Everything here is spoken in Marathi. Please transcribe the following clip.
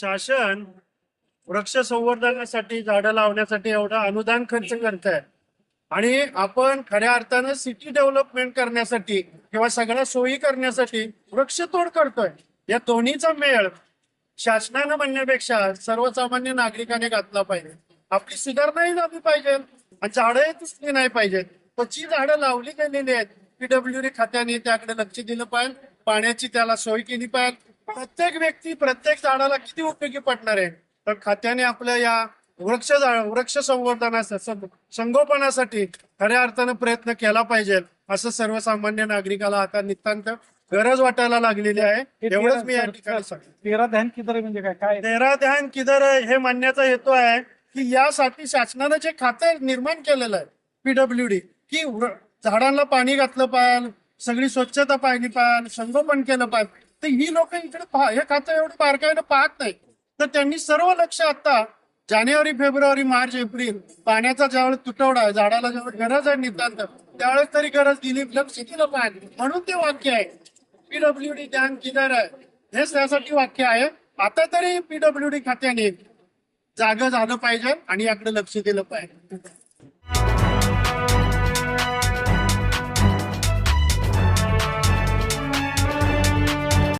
शासन वृक्ष संवर्धनासाठी झाडं लावण्यासाठी एवढं अनुदान खर्च करत आहे आणि आपण खऱ्या अर्थानं सिटी डेव्हलपमेंट करण्यासाठी किंवा सगळ्या सोयी करण्यासाठी वृक्षतोड करतोय. या दोन्हीचा मेळ शासनानं म्हणण्यापेक्षा सर्वसामान्य नागरिकाने घातला पाहिजे. आपली सुधारणाही झाली पाहिजे आणि झाडंही दिसली नाही पाहिजेत. पण जी झाडं लावली गेलेली आहेत पीडब्ल्यू डी खात्याने त्याकडे लक्ष दिलं पाहिजे. पाण्याची त्याला सोय केली पाहिजे. प्रत्येक व्यक्ती प्रत्येक झाडाला किती उपयोगी पडणार आहे? तर खात्याने आपल्या या वृक्ष वृक्ष संवर्धनासाठी संगोपनासाठी खऱ्या अर्थानं प्रयत्न केला पाहिजे असं सर्वसामान्य नागरिकाला आता नितांत गरज वाटायला लागलेली आहे. एवढंच मी या ठिकाणी सांगतो. तेरा ध्यान किधर आहे म्हणजे काय? काय तेरा ध्यान किधर है म्हणण्याचा हेतू आहे की यासाठी शासनानं जे खातं निर्माण केलेलं आहे पीडब्ल्यू डी की झाडांना पाणी घातलं पाहिजे सगळी स्वच्छता पाहिली पाहिजे संगोपन केलं पाहिजे तर ही लोक इकडे हे खातं एवढं बारकाईनं पाहत नाही तर त्यांनी सर्व लक्ष आता जानेवारी फेब्रुवारी मार्च एप्रिल पाण्याचा ज्यावेळेस तुटवडा आहे झाडाला ज्यावेळेस गरज आहे नितांत त्यावेळेस तरी गरज दिली लक्ष दिलं. पाहिजे म्हणून ते वाक्य आहे. पीडब्ल्यू डी ध्यान किधर आहे. हे त्यासाठी वाक्य आहे. आता तरी पीडब्ल्यू डी खात्याने जाग झालं पाहिजे आणि याकडे लक्ष दिलं पाहिजे.